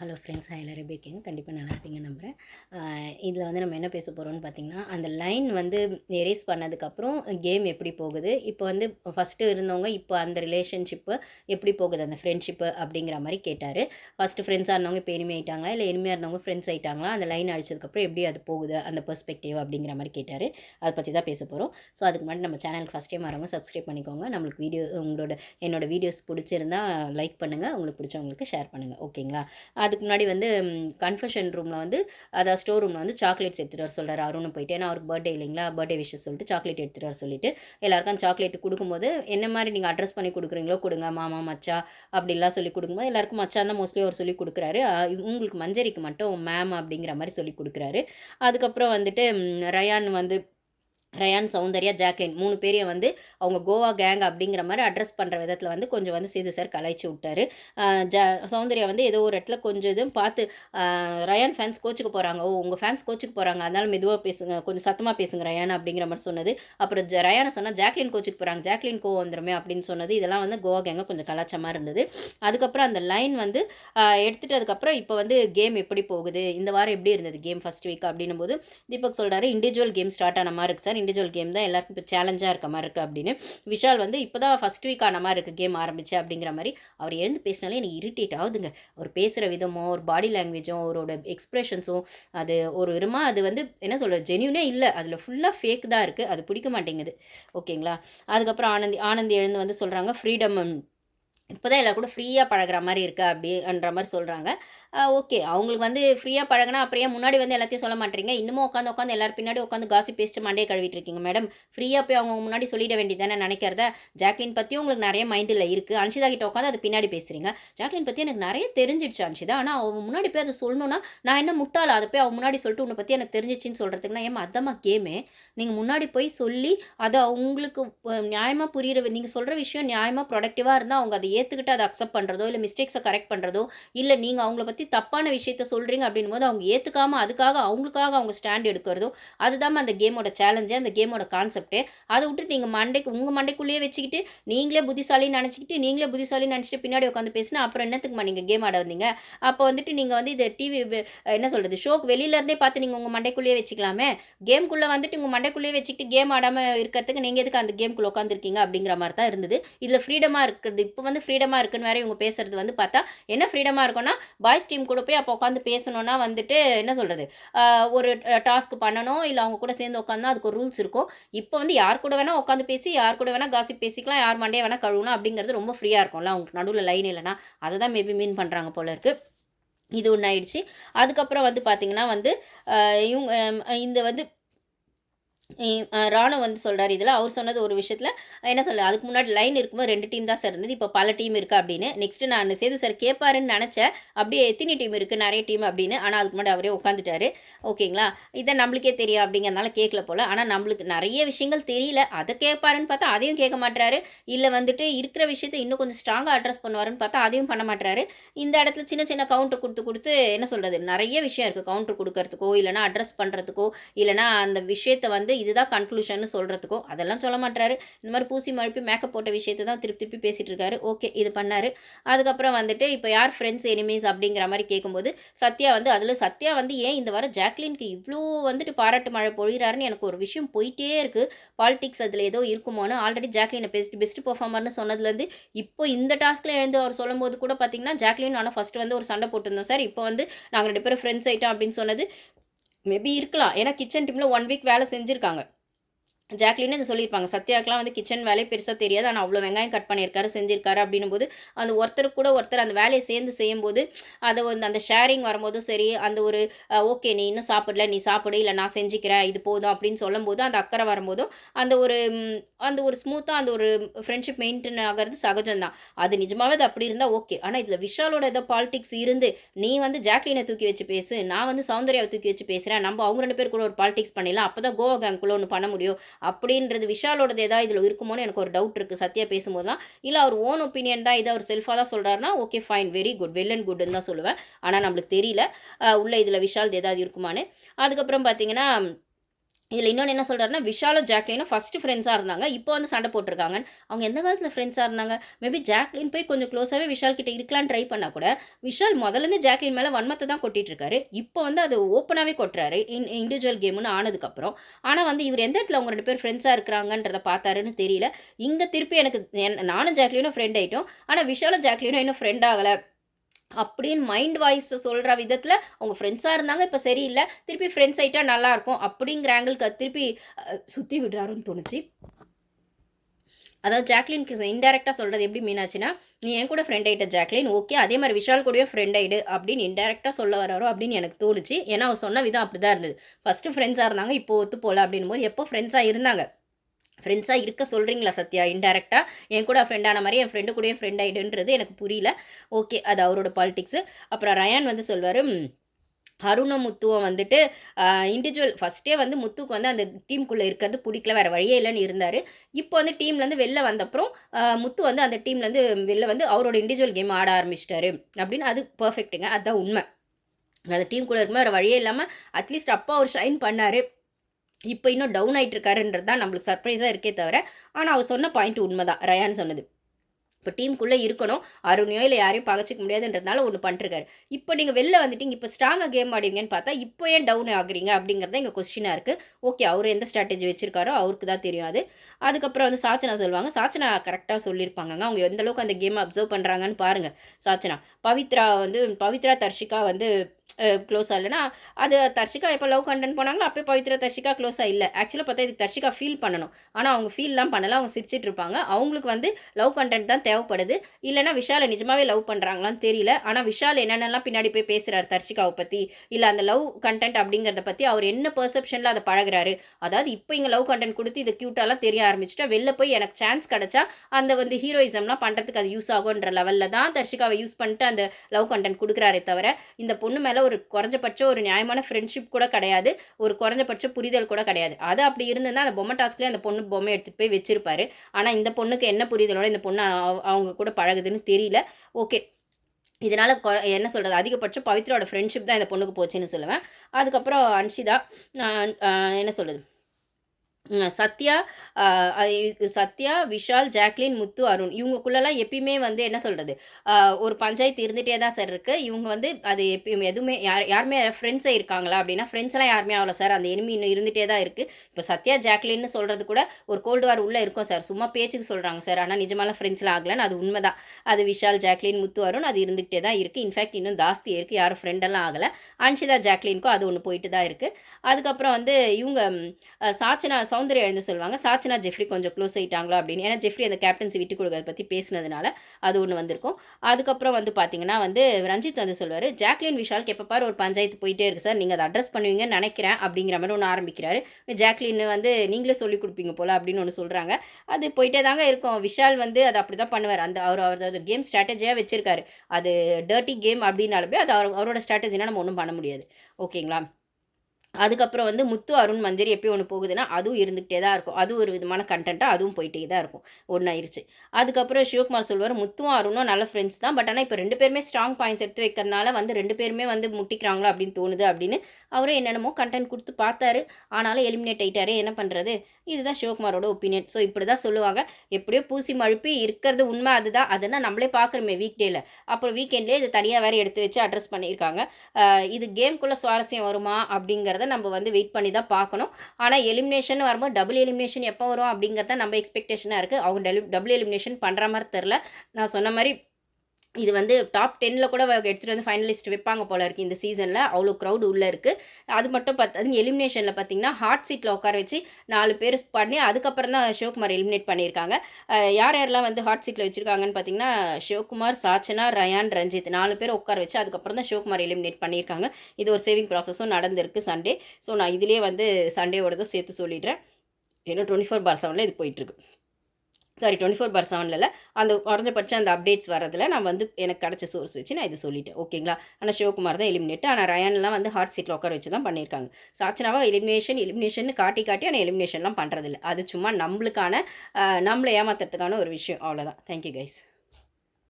Hello friends hi எல்லோரும் எப்படி இருக்கீங்க? கண்டிப்பாக நல்லா இருப்பீங்க நம்புகிறேன் இதில் வந்து நம்ம என்ன பேச போகிறோம்னு பார்த்தீங்கன்னா அந்த லைன் வந்து எரேஸ் பண்ணதுக்கப்புறம் கேம் எப்படி போகுது? இப்போ வந்து ஃபஸ்ட்டு இருந்தவங்க இப்போ அந்த ரிலேஷன்ஷிப்பு எப்படி போகுது? அந்த ஃப்ரெண்ட்ஷிப்பு அப்படிங்கிற மாதிரி கேட்டார். ஃபஸ்ட்டு ஃப்ரெண்ட்ஸாக இருந்தவங்க இப்போ enemy ஆகிட்டாங்களா இல்லை இனிமையாக இருந்தவங்க ஃப்ரெண்ட்ஸ் ஆகிட்டாங்களா அந்த லைன் அடிச்சதுக்கப்புறம் எப்படி அது போகுது? அந்த பெர்ஸ்பெக்டிவ் அப்படிங்கிற மாதிரி கேட்டார். அதை பற்றி தான் பேச போகிறோம் ஸோ அதுக்கு முன்னாடி நம்ம சேனலுக்கு ஃபஸ்ட் டைம் வரவங்க சப்ஸ்கிரைப் பண்ணிக்கோங்க. நம்மளுக்கு வீடியோ உங்களோட என்னோட வீடியோஸ் பிடிச்சிருந்தா லைக் பண்ணுங்கள் உங்களுக்கு பிடிச்சவங்களுக்கு ஷேர் பண்ணுங்கள் ஓகேங்களா அதுக்கு முன்னாடி வந்து கன்ஃபெஷன் ரூமில் வந்து அதாவது ஸ்டோர் ரூமில் வந்து சாக்லேட்ஸ் எடுத்துகிட்டு வர சொல்கிறார் அருணும் போயிட்டு. ஏன்னா அவருக்கு பர்த்டே இல்லைங்களா? பர்த்டே விஷஸ் சொல்லிட்டு சாக்லேட் எடுத்துகிட்டு வர சொல்லிட்டு எல்லாருக்கும் சாக்லேட் கொடுக்கும்போது என்ன மாதிரி நீங்கள் அட்ரஸ் பண்ணி கொடுக்குறீங்களோ கொடுங்க மாமா மச்சா அப்படிலாம் சொல்லி கொடுக்கும்போது எல்லாருக்கும் மச்சான் தான் மோஸ்ட்லி அவர் சொல்லி கொடுக்குறாரு. உங்களுக்கு மஞ்சரிக்கு மட்டும் மேம் அப்படிங்கிற மாதிரி சொல்லி கொடுக்குறாரு. அதுக்கப்புறம் வந்துட்டு ரயான் வந்து ரயான் சௌந்தர்யா ஜாக்லின் மூணு பேரையும் வந்து அவங்க கோவா கேங் அப்படிங்கிற மாதிரி அட்ரஸ் பண்ணுற விதத்தில் வந்து கொஞ்சம் வந்து சேது சார் கலாய்ச்சி விட்டாரு. ஜா சௌந்தர்யா வந்து ஏதோ ஒரு இடத்துல கொஞ்சம் இதுவும் பார்த்து ரயான் ஃபேன்ஸ் கோச்சுக்கு போகிறாங்க ஓ உங்கள் ஃபேன்ஸ் கோச்சுக்கு போகிறாங்க அதனால மெதுவாக பேசுங்க கொஞ்சம் சத்தமாக பேசுங்க ரயான் அப்படிங்கிற மாதிரி சொன்னது. அப்புறம் ரயானை சொன்னால் ஜாக்லின் கோச்சுக்கு போகிறாங்க ஜாக்லின் கோ வந்துருமே அப்படின்னு சொன்னது. இதெல்லாம் வந்து கோவா கேங்க கொஞ்சம் கலாச்சமாக இருந்தது. அதுக்கப்புறம் அந்த லைன் வந்து எடுத்துகிட்டு அதுக்கப்புறம் இப்போ வந்து கேம் எப்படி போகுது? இந்த வாரம் எப்படி இருந்தது? கேம் ஃபஸ்ட் வீக் அப்படின்னும் போது தீபக் சொல்கிறாரு இண்டிவிஜுவல் கேம் ஸ்டார்ட் ஆன மாதிரி இருக்குது சார். இண்டிவிஜுவல் கேம் தான் எல்லாருக்கும் இப்போ சேலஞ்சாக இருக்க மாதிரி இருக்குது அப்படின்னு. விஷால் வந்து இப்போ தான் ஃபஸ்ட் வீக் ஆன மாதிரி இருக்குது கேம் ஆரம்பிச்சு அப்படிங்கிற மாதிரி. அவர் எழுந்து பேசினாலே எனக்கு இரிட்டேட் ஆகுதுங்க. அவர் பேசுகிற விதமோ ஒரு பாடி லாங்குவேஜும் அவரோட எக்ஸ்ப்ரெஷன்ஸும் அது ஒரு விதமாக அது வந்து என்ன சொல்கிறது ஜென்யூனே இல்லை. அதில் ஃபுல்லாக ஃபேக் தான் இருக்குது அது பிடிக்க மாட்டேங்குது. ஓகேங்களா? அதுக்கப்புறம் ஆனந்தி ஆனந்தி எழுந்து வந்து சொல்கிறாங்க ஃப்ரீடம் இப்போ தான் எல்லாரும் கூட ஃப்ரீயாக பழகுற மாதிரி இருக்குது அப்படின்ற மாதிரி சொல்கிறாங்க ஓகே. அவங்களுக்கு வந்து ஃப்ரீயாக பழகினா அப்படியே முன்னாடி வந்து எல்லாத்தையும் சொல்ல மாட்டீங்க. இன்னமும் உட்காந்து உட்காந்து எல்லாரும் பின்னாடி உட்காந்து காசி பேசிட்டு மண்டே கழுவிட்டு இருக்கீங்க மேடம் ஃப்ரீயாக போய் அவங்க முன்னாடி சொல்லிட வேண்டியதானே நினைக்கிறத? ஜாக்லின் பற்றியும் உங்களுக்கு நிறைய மைண்டில் இருக்குது அன்ஷிதா கிட்ட உட்காந்து அது பின்னாடி பேசுகிறீங்க ஜாக்லின் பற்றி எனக்கு நிறைய தெரிஞ்சிடுச்சு அன்ஷிதா. ஆனால் அவங்க முன்னாடி போய் அதை சொல்லணும்னா நான் என்ன முட்டாளா? அதை போய் அவங்க முன்னாடி சொல்லிட்டு உன்னை பற்றி எனக்கு தெரிஞ்சிச்சின்னு சொல்கிறதுக்குனா ஏமா அதம்மா கேமே? நீங்கள் முன்னாடி போய் சொல்லி அதை அவங்களுக்கு நியாயமாக புரியுற நீங்கள் சொல்கிற விஷயம் நியாயமாக ப்ரொடக்டிவாக இருந்தால் அவங்க அதை ஏற்றுக்கிட்டு அதை அக்செப்ட் பண்ணுறதோ இல்லை மிஸ்டேக்ஸை கரெக்ட் பண்ணுறதோ இல்லை நீங்கள் அவங்கள பற்றி தப்பான விஷயத்த சொல்கிறீங்க அப்படின்னும் போது அவங்க ஏற்றுக்காமல் அதுக்காக அவங்களுக்காக அவங்க ஸ்டாண்ட் எடுக்கிறதோ அதுதான் அந்த கேமோட சேலஞ்சு அந்த கேமோட கான்செப்டே அதை விட்டுட்டு நீங்கள் மண்டைக்கு உங்கள் மண்டைக்குள்ளேயே வச்சுக்கிட்டு நீங்களே புத்திசாலின்னு நினச்சிக்கிட்டு நீங்களே புத்திசாலின்னு நினச்சிட்டு பின்னாடி உட்காந்து பேசினா அப்புறம் என்னத்துக்குமா நீங்கள் கேம் ஆட வந்தீங்க? அப்போ வந்துட்டு நீங்கள் வந்து இதை டிவி என்ன சொல்கிறது ஷோக்கு வெளியிலேருந்தே பார்த்து நீங்கள் உங்கள் மண்டைக்குள்ளேயே வச்சுக்கலாமே? கேம்குள்ளே வந்துட்டு உங்கள் மண்டைக்குள்ளேயே வச்சுக்கிட்டு கேம் ஆடாமல் இருக்கிறதுக்கு நீங்கள் எதுக்கு அந்த கேம்குள்ளே உட்காந்துருக்கீங்க அப்படிங்கிற மாதிரி தான் இருந்தது. இதில் ஃப்ரீடமாக இருக்குது இப்போ வந்து ஃப்ரீடமாக இருக்குன்னு வேற இவங்க பேசுறது வந்து பார்த்தா என்ன ஃப்ரீடமாக இருக்கும்னா பாய்ஸ் டீம் கூட போய் அப்போ உட்காந்து பேசணும்னா வந்துட்டு என்ன சொல்கிறது ஒரு டாஸ்க் பண்ணணும் இல்லை அவங்க கூட சேர்ந்து உட்காந்தா அதுக்கு ஒரு ரூல்ஸ் இருக்கும். இப்போ வந்து யார் கூட வேணால் உட்காந்து பேசி யார் கூட வேணால் காசி பேசிக்கலாம் யார் மண்டே வேணால் கழுவணும் அப்படிங்கிறது ரொம்ப ஃப்ரீயாக இருக்கும்ல. அவங்களுக்கு நடுவில் லைன் இல்லைனா அதை தான் மேபி மீன் பண்ணுறாங்க போல இருக்குது இது ஒன்று ஆயிடுச்சு அதுக்கப்புறம் வந்து பார்த்திங்கன்னா வந்து இவங்க இந்த வந்து ராணு வந்து சொல்கிறார் இதில். அவர் சொன்னது ஒரு விஷயத்தில் என்ன சொல்ல அதுக்கு முன்னாடி லைன் இருக்கும்போது ரெண்டு டீம் தான் சார் இருந்தது. இப்போ பல டீம் இருக்குது அப்படின்னு. நெக்ஸ்ட்டு நான் சேது சார் கேட்பாருன்னு நினச்சேன். அப்படியே எத்தனை டீம் இருக்குது நிறைய டீம் அப்படின்னு. ஆனால் அதுக்கு முன்னாடி அவரே உட்காந்துட்டாரு ஓகேங்களா இதை நம்மளுக்கே தெரியும் அப்படிங்கிறதுனால கேட்கல போல். ஆனால் நம்மளுக்கு நிறைய விஷயங்கள் தெரியல. அதை கேட்பாருன்னு பார்த்தா அதையும் கேட்க மாட்டாரு இல்லை வந்துட்டு இருக்கிற விஷயத்தை இன்னும் கொஞ்சம் ஸ்ட்ராங்காக அட்ரஸ் பண்ணுவாருன்னு பார்த்தா அதையும் பண்ண மாட்டாரு இந்த இடத்துல சின்ன சின்ன கவுண்டர் கொடுத்து கொடுத்து என்ன சொல்கிறது நிறைய விஷயம் இருக்குது கவுண்டர் கொடுக்கறதுக்கோ இல்லைனா அட்ரஸ் பண்ணுறதுக்கோ இல்லைனா அந்த விஷயத்தை வந்து இதுதான் கன்க்ளூஷன் சொல்கிறதுக்கோ அதெல்லாம் சொல்ல மாட்டாரு இந்த மாதிரி பூசி மழுப்பி மேக்கப் போட்ட விஷயத்தை தான் திருப்பி திருப்பி பேசிகிட்டு இருக்காரு ஓகே இது பண்ணார். அதுக்கப்புறம் வந்துட்டு இப்போ யார் ஃப்ரெண்ட்ஸ் எனிமீஸ் அப்படிங்கிற மாதிரி கேட்கும்போது சத்யா வந்து அதில் சத்யா வந்து ஏன் இந்த வாரம் ஜாக்லினுக்கு இவ்வளோ வந்துட்டு பாராட்டு மழை பொழிகிறாருன்னு எனக்கு ஒரு விஷயம் போயிட்டே இருக்குது பாலிடிக்ஸ் அதில் ஏதோ இருக்குமோன்னு ஆல்ரெடி ஜாக்லினை பெஸ்ட் பெஸ்ட் பர்ஃபார்மர்னு சொன்னதுலேருந்து இப்போ இந்த டாஸ்கில் எழுந்து அவர் சொல்லும்போது கூட பார்த்தீங்கன்னா ஜாக்லின் ஆனால் ஃபஸ்ட்டு வந்து ஒரு சண்டை போட்டிருந்தோம். சார் இப்போ வந்து நாங்கள் ரெண்டு பேரும் ஃப்ரெண்ட்ஸ் ஆகிட்டோம் அப்படின்னு சொன்னது மேபி இருக்கலாம். ஏன்னா கிச்சன் டீமில் ஒன் வீக் வேலை செஞ்சுருக்காங்க. ஜாக்லின்னு இதை சொல்லியிருப்பாங்க. சத்யாக்கெலாம் வந்து கிச்சன் வேலையை பெருசாக தெரியாது. ஆனால் அவ்வளோ வெங்காயம் கட் பண்ணியிருக்காரு செஞ்சிருக்காரு அப்படின்னும் போது அந்த ஒருத்தருக்கு கூட ஒருத்தர் அந்த வேலையை சேர்ந்து செய்யும்போது அதை வந்து அந்த ஷேரிங் வரும்போதும் சரி அந்த ஒரு ஓகே நீ இன்னும் சாப்பிடல நீ சாப்பிடு இல்லை நான் செஞ்சுக்கிறேன் இது போதும் அப்படின்னு சொல்லும்போது அந்த அக்கறை வரும்போதும் அந்த ஒரு அந்த ஒரு ஸ்மூத்தாக அந்த ஒரு ஃப்ரெண்ட்ஷிப் மெயின்டைன் ஆகிறது சகஜம்தான். அது நிஜமாகவே அது அப்படி இருந்தால் ஓகே. ஆனால் இதில் விஷாலோட ஏதோ பாலிடிக்ஸ் இருந்து நீ வந்து ஜாக்லினை தூக்கி வச்சு பேசு நான் வந்து சௌந்தர்யாவை தூக்கி வச்சு பேசுகிறேன் நம்ம அவங்க ரெண்டு பேர் கூட ஒரு பாலிடிக்ஸ் பண்ணிடலாம் அப்போ தான் கோவா கேங்குள்ளே ஒன்று பண்ண முடியும். அப்படின்றது விஷாலோடது ஏதாவது இதில் இருக்குமோன்னு எனக்கு ஒரு டவுட் இருக்குது சத்யா பேசும்போது தான் இல்லை அவர் ஓன் ஒப்பீனியன் தான் இதை அவர் செல்ஃபாக தான் சொல்கிறாருன்னா okay fine very good well and குட்னு தான் சொல்லுவேன். ஆனால் நம்மளுக்கு தெரியல. உள்ள இதில் விஷால் ஏதாவது இருக்குமான்னு. அதுக்கப்புறம் பார்த்தீங்கன்னா இதில் இன்னொன்று என்ன சொல்கிறாருன்னா விஷாலும் ஜாக்லினும் ஃபஸ்ட்டு ஃப்ரெண்ட்ஸாக இருந்தாங்க. இப்போ வந்து சண்டை போட்டிருக்காங்க. அவங்க எந்த காலத்தில் ஃப்ரெண்ட்ஸாக இருந்தாங்க? மேபி ஜாக்லின் போய் கொஞ்சம் க்ளோஸாகவே விஷால் கிட்ட இருக்கலான்னு ட்ரை பண்ணால் கூட விஷால் முதலேருந்து ஜாக்லின் மேலே வன்மத்தை தான் கொட்டிட்டு இருக்காரு. இப்போ வந்து அது ஓப்பனாகவே கொட்டுறாரு இன் இண்டிவிஜுவல் கேம்னு ஆனதுக்கப்புறம். ஆனால் வந்து இவர் எந்த இடத்துல அவங்க ரெண்டு பேர் ஃப்ரெண்ட்ஸாக இருக்கிறாங்கன்றதை பார்த்தாருன்னு தெரியல. இங்கே திருப்பி எனக்கு நானும் ஜாக்லினும் ஃப்ரெண்ட் ஆகிட்டோம் ஆனால் விஷாலும் ஜாக்லினும் இன்னும் ஃப்ரெண்ட் ஆகலை. அப்படின்னு மைண்ட் வாய்ஸ் சொல்கிற விதத்தில் அவங்க ஃப்ரெண்ட்ஸாக இருந்தாங்க இப்போ சரியில்லை. திருப்பி ஃப்ரெண்ட்ஸ் ஆகிட்டா நல்லாயிருக்கும் அப்படிங்கிற ஆங்கிளுக்கு திருப்பி சுற்றி விடுறாருன்னு தோணுச்சு. அதாவது ஜாக்லின்க்கு இன்டெரக்டாக சொல்கிறது எப்படி மீனாச்சுன்னா நீ என் கூட ஃப்ரெண்ட் ஆகிட்ட ஜாக்லின் ஓகே அதே மாதிரி விஷால் கூடயே ஃப்ரெண்ட் ஆகிடு அப்படின்னு இன்டெரக்டாக சொல்ல வராரோ அப்படின்னு எனக்கு தோணுச்சு. ஏன்னா அவர் சொன்ன விதம் அப்படி தான் இருந்தது ஃபஸ்ட்டு ஃப்ரெண்ட்ஸாக இருந்தாங்க இப்போ ஒத்து போகல அப்படின்னும் போது எப்போ ஃப்ரெண்ட்ஸாக இருந்தாங்க? ஃப்ரெண்ட்ஸாக இருக்க சொல்கிறீங்களா சத்யா? இன்டெரக்டாக என் கூட ஃப்ரெண்டான மாதிரி என் ஃப்ரெண்டு கூடயும் ஃப்ரெண்ட் ஆகிடுன்றது எனக்கு புரியல. ஓகே அது அவரோட பாலிடிக்ஸு அப்புறம் ரயான் வந்து சொல்வார் அருணமுத்துவம் முத்துவும் வந்துட்டு இண்டிவிஜுவல் ஃபஸ்ட்டே வந்து முத்துக்கு வந்து அந்த டீமுக்குள்ளே இருக்கிறது பிடிக்கல வேறு வழியே இல்லைன்னு இருந்தார். இப்போ வந்து டீம்லேருந்து வெளில வந்தப்புறம் முத்து வந்து அந்த டீம்லேருந்து வெளில வந்து அவரோட இண்டிவிஜுவல் கேம் ஆட ஆரம்பிச்சிட்டாரு. அப்படின்னு அது பர்ஃபெக்ட்டுங்க அதுதான் உண்மை. அந்த டீம் கூட இருக்கும்போது வேறு வழியே இல்லாமல் அட்லீஸ்ட் அப்பா அவர் ஷைன் பண்ணார். இப்போ இன்னும் டவுன் ஆகிட்டு இருக்காருன்றது தான் நம்மளுக்கு சர்ப்ரைஸாக இருக்கே தவிர ஆனால் அவர் சொன்ன பாயிண்ட் உண்மை தான் ரயான் சொன்னது. இப்போ டீமுக்குள்ளே இருக்கணும். அருணையோ இல்லை யாரையும் பகச்சிக்க முடியாதுன்றதுனால ஒன்று பண்ணிருக்காரு இப்போ நீங்கள் வெளில வந்துட்டீங்க. இப்போ ஸ்ட்ராங்காக கேம் ஆடுவீங்கன்னு பார்த்தா இப்போ ஏன் டவுன் ஆகுறீங்க? அப்படிங்கிறது எங்கள் கொஸ்டினாக இருக்குது ஓகே அவர் எந்த ஸ்ட்ராட்டஜி வச்சிருக்காரோ அவருக்கு தான் தெரியும் அது. அதுக்கப்புறம் வந்து சாச்சனா சொல்லுவாங்க. சாச்சனா கரெக்டாக சொல்லியிருப்பாங்கங்க அவங்க எந்த அளவுக்கு அந்த கேமை அப்சர்வ் பண்ணுறாங்கன்னு பாருங்கள் சாச்சனா பவித்ரா வந்து பவித்ரா தர்ஷிகா வந்து க்ளோஸ் இல்லைன்னா அது தர்ஷிகா எப்போ லவ் கண்டென்ட் போனாங்களோ அப்போ பவித்ரா தர்ஷிகா க்ளோஸாக இல்லை. ஆக்சுவலாக பார்த்தா இது தர்ஷிகா ஃபீல் பண்ணணும். ஆனால் அவங்க ஃபீல்லாம் பண்ணலாம் அவங்க சிரிச்சிட்டு இருப்பாங்க. அவங்களுக்கு வந்து லவ் கண்டென்ட் தான் தேவைப்படுது. இல்லைன்னா விஷாலை நிஜமாவே லவ் பண்ணுறாங்களான்னு தெரியல. ஆனால் விஷால் என்னென்னலாம் பின்னாடி போய் பேசுகிறார் தர்ஷிகாவை பற்றி இல்லை அந்த லவ் கண்டென்ட் அப்படிங்கிறத பற்றி அவர் என்ன பெர்செப்ஷனில் அதை பழகுறாரு? அதாவது இப்போ இங்கே லவ் கண்டென்ட் கொடுத்து இது க்யூட்டாலாம் தெரிய ஆரம்பிச்சுட்டா வெளில போய் எனக்கு சான்ஸ் கிடச்சா அந்த வந்து ஹீரோயிசம்லாம் பண்ணுறதுக்கு அது யூஸ் ஆகுன்ற லெவலில் தான் தர்ஷிகாவை யூஸ் பண்ணிட்டு அந்த லவ் கண்டென்ட் கொடுக்குறாரே தவிர இந்த பொண்ணு மேலே ஒரு குறைஞ்சபட்சம் ஒரு நியாயமான ஃப்ரெண்ட்ஷிப் கூட கிடையாது. ஒரு குறைஞ்சபட்ச புரிதல் கூட கிடையாது. அது அப்படி இருந்ததுன்னா அந்த பொம்மை டாஸ்க்லேயே அந்த பொண்ணு பொம்மை எடுத்துகிட்டு போய் வச்சிருப்பாரு. ஆனால் இந்த பொண்ணுக்கு என்ன புரிதலோட இந்த பொண்ணு அவங்க கூட பழகுதுன்னு தெரியல. ஓகே இதனால் என்ன சொல்கிறது அதிகபட்சம் பவித்ரோட ஃப்ரெண்ட்ஷிப் தான் இந்த பொண்ணுக்கு போச்சுன்னு சொல்லுவேன். அதுக்கப்புறம் அன்ஷிதா என்ன சொல்கிறது சத்யா சத்யா விஷால் ஜாக்லின் முத்து அருண். இவங்கக்குள்ளெல்லாம் எப்பயுமே வந்து என்ன சொல்கிறது ஒரு பஞ்சாயத்து இருந்துகிட்டே தான் சார் இருக்குது இவங்க வந்து அது எப்பயும் எதுவுமே யார் யாருமே ஃப்ரெண்ட்ஸே இருக்காங்களா அப்படின்னா ஃப்ரெண்ட்ஸ் எல்லாம் யாருமே ஆகல சார். அந்த எனிமி இன்னும் இருந்துகிட்டே தான் இருக்குது இப்போ சத்யா ஜாக்லின்னு சொல்கிறது கூட ஒரு கோல்டு வார் உள்ளே இருக்கும் சார். சும்மா பேச்சுக்கு சொல்கிறாங்க சார். ஆனால் நிஜமாலாம் ஃப்ரெண்ட்ஸ்லாம் ஆகலன்னு அது உண்மை தான் அது விஷால் ஜாக்லின் முத்து அருண் அது இருந்துகிட்டே தான் இருக்குது இன்ஃபேக்ட் இன்னும் ஜாஸ்தி இருக்குது யாரும் ஃப்ரெண்டெல்லாம் ஆகலை. அன்ஷிதா ஜாக்லினுக்கும் அது ஒன்று போயிட்டு தான் இருக்குது அதுக்கப்புறம் வந்து இவங்க சாச்சனா சௌந்தர்யா எழுந்து சொல்லுவாங்க சாச்சனா ஜெஃப்ரி கொஞ்சம் க்ளோஸ் ஆயிட்டாங்களா? அப்படின்னு. ஏன்னா ஜெஃப்ரி அந்த கேப்டன்சி விட்டு கொடுக்கறத பற்றி பேசினதுனால அது ஒன்று வந்திருக்கும். அதுக்கப்புறம் வந்து பார்த்தீங்கன்னா வந்து ரஞ்சித் வந்து சொல்லுவார் ஜாக்லின் விஷாலுக்கு எப்போ பாரு ஒரு பஞ்சாயத்து போயிட்டே இருக்கு சார். நீங்கள் அதை அட்ரஸ் பண்ணுவீங்கன்னு நினைக்கிறேன் அப்படிங்கிற மாதிரி ஒன்று ஆரம்பிக்கிறாரு. ஜாக்லின் வந்து நீங்களே சொல்லி கொடுப்பீங்க போல அப்படின்னு ஒன்று சொல்கிறாங்க அது போயிட்டே தாங்க இருக்கும். விஷால் வந்து அதை அப்படி தான் பண்ணுவார். அந்த அவர் அவரது கேம் ஸ்ட்ராட்டஜியாக வச்சிருக்காரு. அது டர்ட்டி கேம் அப்படின்னாலுமே அது அவரோட ஸ்ட்ராட்டஜினா நம்ம ஒன்றும் பண்ண முடியாது. ஓகேங்களா? அதுக்கப்புறம் வந்து முத்து அருண் மஞ்சரி எப்பயும் ஒன்று போகுதுன்னா அதுவும் இருந்துகிட்டே தான் இருக்கும். அது ஒரு விதமான கண்டென்ட்டாக அதுவும் போயிட்டே தான் இருக்கும். ஒன்றாயிருச்சு அதுக்கப்புறம் சிவகுமார் சொல்வார் முத்துவும் அருணும் நல்ல ஃப்ரெண்ட்ஸ் தான். பட் ஆனால் இப்போ ரெண்டு பேருமே ஸ்ட்ராங் பாயிண்ட்ஸ் எடுத்து வைக்கிறதுனால வந்து ரெண்டு பேருமே வந்து முட்டிக்கிறாங்களோ அப்படின்னு தோணுது அப்படின்னு அவரும் என்னென்னமோ கண்டென்ட் கொடுத்து பார்த்தாரு. ஆனாலும் எலிமினேட் ஆகிட்டாரே என்ன பண்ணுறது இதுதான் சிவகுமாரோட ஒப்பீனியன் ஸோ இப்படி தான் சொல்லுவாங்க. எப்படியோ பூசி மழுப்பி இருக்கிறது உண்மை அதுதான். அதெல்லாம் நம்மளே பார்க்குறோமே வீக் டேயில் அப்புறம் வீக்கெண்ட்லேயே இதை தனியாக வேறு எடுத்து வச்சு அட்ரஸ் பண்ணியிருக்காங்க. இது கேம்குள்ளே சுவாரஸ்யம் வருமா அப்படிங்கிறத நம்ம வந்து வெயிட் பண்ணி தான் பார்க்கணும் ஆனால் எலிமினேஷன் வரும்போது டபுள் எலிமினேஷன் எப்போ வரும் அப்படிங்கிறத நம்ம எக்ஸ்பெக்டேஷனாக இருக்குது அவங்க டெலி டபுள் எலிமினேஷன் பண்ணுற மாதிரி தெரில நான் சொன்ன மாதிரி இது வந்து டாப் டென்னில் கூட எடுத்துகிட்டு வந்து ஃபைனலிஸ்ட் வைப்பாங்க போல இருக்குது இந்த சீசனில் அவ்வளோ க்ரௌட் உள்ளே இருக்குது அது மட்டும் பார்த்து எலிமினேஷனில் பார்த்தீங்கன்னா ஹாட் சீட்டில் உட்கார வச்சு நாலு பேர் பண்ணி அதுக்கப்புறம் தான் சிவகுமார் எலிமினேட் பண்ணியிருக்காங்க. யார் யாரெல்லாம் வந்து ஹாட் சீட்டில் வச்சுருக்காங்கன்னு பார்த்தீங்கன்னா சிவகுமார் சாச்சனா ரயான் ரஞ்சித் நாலு பேர் உட்கார வச்சு அதுக்கப்புறம் தான் சிவகுமார் எலிமினேட் பண்ணியிருக்காங்க. இது ஒரு சேவிங் ப்ராசஸும் நடந்திருக்கு சண்டே ஸோ நான் இதுலேயே வந்து சண்டேவோடதும் சேர்த்து சொல்லிடுறேன். ஏன்னா டுவெண்ட்டி ஃபோர் பார் செவனில் இது போயிட்டுருக்கு சாரி டுவெண்ட்டி ஃபோர் பார் செவனில் அந்த குறைஞ்சபட்சம் அந்த அப்டேட்ஸ் வரதில் நான் வந்து எனக்கு கிடச்ச சோர்ஸ் வச்சு நான் இது சொல்லிட்டேன். ஓகேங்களா ஆனால் சிவகுமார் தான் எலிமினேட் ஆனால் ரயான்லாம் வந்து ஹார்ட் சீட்டில் உட்கார வச்சு தான் பண்ணியிருக்காங்க. சாச்சனாவாக எலிமினேஷன் எலிமினேஷன் காட்டி காட்டி ஆனால் எலிமினேஷன்லாம் பண்ணுறதில்ல அது சும்மா நம்மளுக்கான நம்மளை ஏமாத்துறதுக்கான ஒரு விஷயம். அவ்வளோதான் தேங்க்யூ கைஸ்